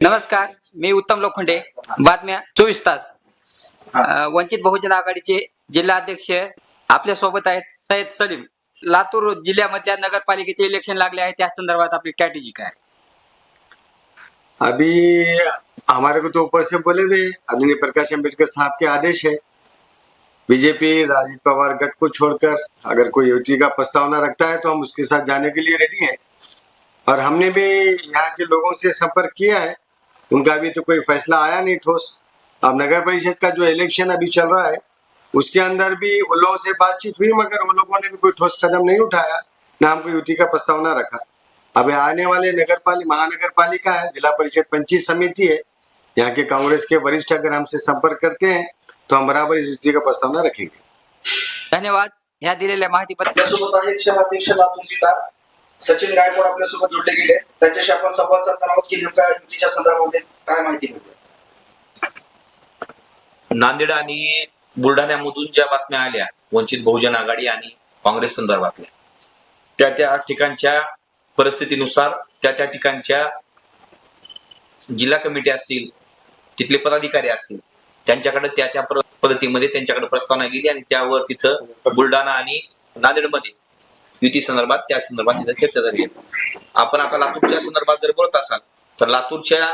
नमस्कार मी उत्तम लोखंडे. बातम्या चोवीस तास. वंचित बहुजन आघाडीचे जिल्हा अध्यक्ष आपल्या सोबत आहेत सय्यद सलीम. लातूर जिल्ह्यामधल्या नगरपालिकेचे इलेक्शन लागले आहे त्या संदर्भात आपली स्ट्रॅटेजी काय? अभी हमारे को तो ऊपर से बोले हुए आदरणीय प्रकाश अंबेडकर साहब के आदेश है। बीजेपी राजीव पवार गट को छोड़कर अगर कोई युवती का प्रस्तावना रखता है तो हम उसके साथ जाने के लिए रेडी हैं। और हमने भी यहाँ के लोगों से संपर्क किया है उनका अभी तो कोई फैसला आया नहीं ठोस। अब नगर परिषद का जो इलेक्शन अभी चल रहा है उसके अंदर भी उन लोगों से बातचीत हुई मगर उन लोगों ने भी कोई ठोस कदम नहीं उठाया न हमको युति का प्रस्तावना रखा। अब आने वाले नगर पालिका महानगर पालिका है जिला परिषद पंचायत समिति है यहाँ के कांग्रेस के वरिष्ठ अगर हमसे संपर्क करते हैं तो हम बराबर इस युति का प्रस्तावना रखेंगे। धन्यवाद। ह्या दिलेल्या माहिती सचिन गायकवाड आपल्यासोबत जोडले गेले. त्यांच्याशी आपण संवाद साधणार आहोत की नेमका युतीच्या संदर्भामध्ये काय माहिती मिळते? नांदेड आणि बुलढाण्यामधून ज्या बातम्या आल्या वंचित बहुजन आघाडी आणि काँग्रेस संदर्भातल्या त्या त्या ठिकाणच्या परिस्थितीनुसार त्या त्या ठिकाणच्या जिल्हा कमिटी असतील तिथले पदाधिकारी असतील त्यांच्याकडे त्या त्या पद्धतीमध्ये त्यांच्याकडे प्रस्तावना गेली आणि त्यावर तिथं बुलढाणा आणि नांदेडमध्ये युती संदर्भात त्या संदर्भात तिथं चर्चा झाली आहे. आपण आता लातूरच्या संदर्भात जर बोलत असाल तर लातूरच्या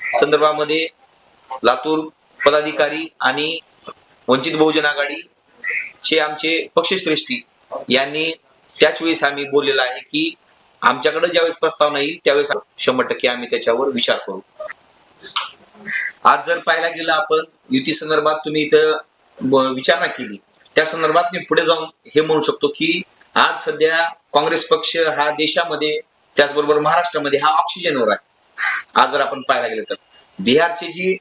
संदर्भामध्ये लातूर पदाधिकारी आणि वंचित बहुजन आघाडी चे आमचे पक्षश्रेष्ठी यांनी त्याच वेळेस आम्ही बोललेलं आहे की आमच्याकडे ज्यावेळेस प्रस्तावना येईल त्यावेळेस शंभर टक्के आम्ही त्याच्यावर विचार करू आज जर पाहायला गेलं आपण युती संदर्भात तुम्ही इथं विचारणा केली त्या संदर्भात मी पुढे जाऊन हे म्हणू शकतो की आज सध्या काँग्रेस पक्ष हा देशामध्ये त्याचबरोबर महाराष्ट्रामध्ये हा ऑक्सिजनवर आहे. आज जर आपण पाहायला गेलं तर. बिहारची जी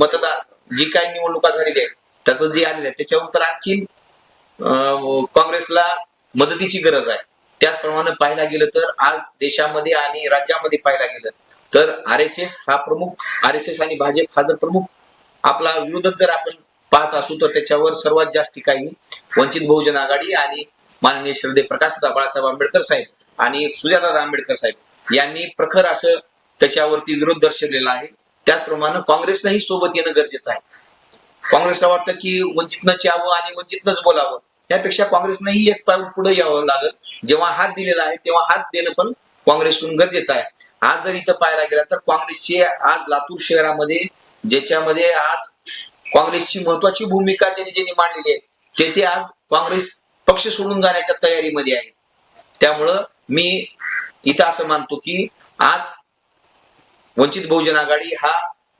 मतदार जी काही निवडणुका झालेल्या आहेत त्याचं जे आलेलं आहे त्याच्यावर तर आणखीन काँग्रेसला मदतीची गरज आहे. त्याचप्रमाणे पाहायला गेलं तर आज देशामध्ये आणि राज्यामध्ये पाहायला गेलं तर आर एस एस हा प्रमुख आर एस एस आणि भाजप हा जर प्रमुख आपला विरोधक जर आपण पाहत असू तर त्याच्यावर सर्वात जास्त ठिकाणी वंचित बहुजन आघाडी आणि माननीय श्रद्धे प्रकाशदा बाळासाहेब आंबेडकर साहेब आणि सुजातादा आंबेडकर साहेब यांनी प्रखर असं त्याच्यावरती विरोध दर्शवलेला आहे. त्याचप्रमाणे काँग्रेसनंही सोबत येणं गरजेचं आहे. काँग्रेसला वाटतं की वंचितनंच यावं आणि वंचितनंच बोलावं. यापेक्षा काँग्रेसनंही एक पाऊल पुढे यावं लागल. जेव्हा हात दिलेला आहे तेव्हा हात देणं पण काँग्रेसकडून गरजेचं आहे. आज जर इथं पाहायला गेला तर काँग्रेसचे आज लातूर शहरामध्ये ज्याच्यामध्ये आज काँग्रेसची महत्वाची भूमिका ज्यांनी ज्यांनी मांडलेली आहे तेथे आज काँग्रेस पक्ष सोडून जाण्याच्या तयारीमध्ये आहे त्यामुळं मी इथं असं मानतो की आज वंचित बहुजन आघाडी हा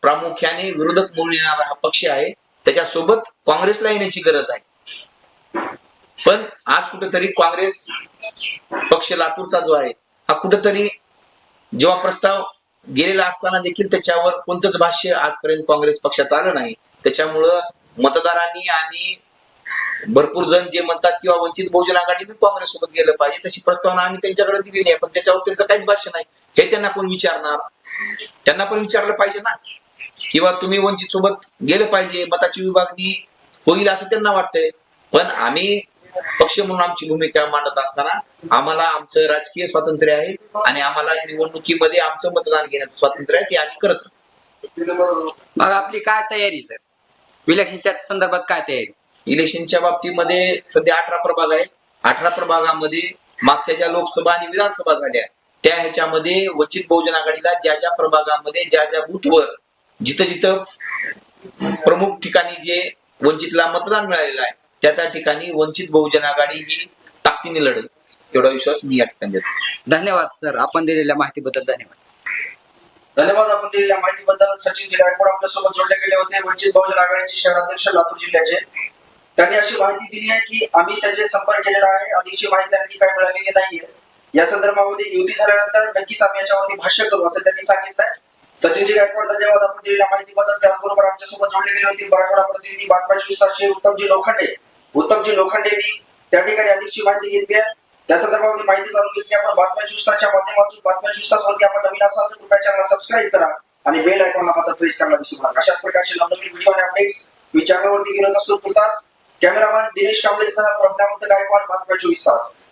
प्रामुख्याने विरोधक म्हणून येणारा हा पक्ष आहे. त्याच्यासोबत काँग्रेसला येण्याची गरज आहे. पण आज कुठेतरी काँग्रेस पक्ष लातूरचा जो आहे हा कुठेतरी जेव्हा प्रस्ताव गेलेला असताना देखील त्याच्यावर कोणतंच भाष्य आजपर्यंत काँग्रेस पक्षाचं आलं नाही. त्याच्यामुळं मतदारांनी आणि भरपूर जण जे म्हणतात किंवा वंचित बहुजन आघाडीने काँग्रेस सोबत गेलं पाहिजे. तशी प्रस्तावना आम्ही त्यांच्याकडे दिलेली आहे. पण त्याच्यावर त्यांचं काहीच भाष्य नाही. हे त्यांना कोण विचारणार? त्यांना पण विचारलं पाहिजे ना. किंवा तुम्ही वंचित सोबत गेलं पाहिजे मताची विभागणी होईल असं त्यांना वाटतंय. पण आम्ही पक्ष म्हणून आमची भूमिका मांडत असताना आम्हाला आमचं राजकीय स्वातंत्र्य आहे आणि आम्हाला निवडणुकीमध्ये आमचं मतदान घेण्याचं स्वातंत्र्य आहे ते आम्ही करत मग आपली काय तयारी सर? इलेक्शनच्या संदर्भात काय तयारी इलेक्शनच्या बाबतीमध्ये सध्या अठरा प्रभाग आहेत. अठरा प्रभागामध्ये मागच्या ज्या लोकसभा आणि विधानसभा झाल्या त्या ह्याच्यामध्ये वंचित बहुजन आघाडीला ज्या ज्या प्रभागामध्ये ज्या ज्या बूथवर जिथं जिथं प्रमुख ठिकाणी जे वंचितला मतदान मिळालेलं आहे त्या त्या ठिकाणी वंचित बहुजन आघाडी ही ताकदीने लढेल. एवढा विश्वास मी या ठिकाणी देतो. धन्यवाद सर. आपण दिलेल्या माहितीबद्दल धन्यवाद. धन्यवाद. आपण दिलेल्या माहितीबद्दल सचिन गायकवाड आपल्यासोबत जोडले गेले होते. वंचित बहुजन आघाडीचे शहराध्यक्ष लातूर जिल्ह्याचे. त्यांनी अशी माहिती दिली आहे की आम्ही त्यांचे संपर्क केलेला आहे. अधिकची माहिती आणखी काय मिळालेली नाहीये. या संदर्भामध्ये युती झाल्यानंतर नक्कीच आम्ही याच्यावरती भाष्य करू असं त्यांनी सांगितलंय. सचिनजी गायकवाड धन्यवाद. आपण दिलेल्या माहितीबद्दल त्याचबरोबर आमच्यासोबत जोडले गेले होते. मराठवाडा प्रतिनिधी बातम्या विस्तारचे उत्तमजी लोखंडे. उत्तमजी लोखंडेंनी त्या ठिकाणी अधिकची माहिती घेतली आहे. त्या संदर्भामध्ये माहिती जाणून घेतली. आपण बातम्या विस्तारच्या माध्यमातून बातम्या विस्तारवरती आपण नवीन असाल तर कृपया चॅनल सबस्क्राईब करा आणि बेल आयकॉनला मात्र प्रेस करायला विसरू नका. अशाच प्रकारचे नवनवीन व्हिडिओ आणि अपडेट्स मी चॅनलवरती घेऊन असतो पुरतास कॅमेरामॅन दिनेश कांबळे सह प्रज्ञावंत गायकवाड बातम्या चोवीस तास.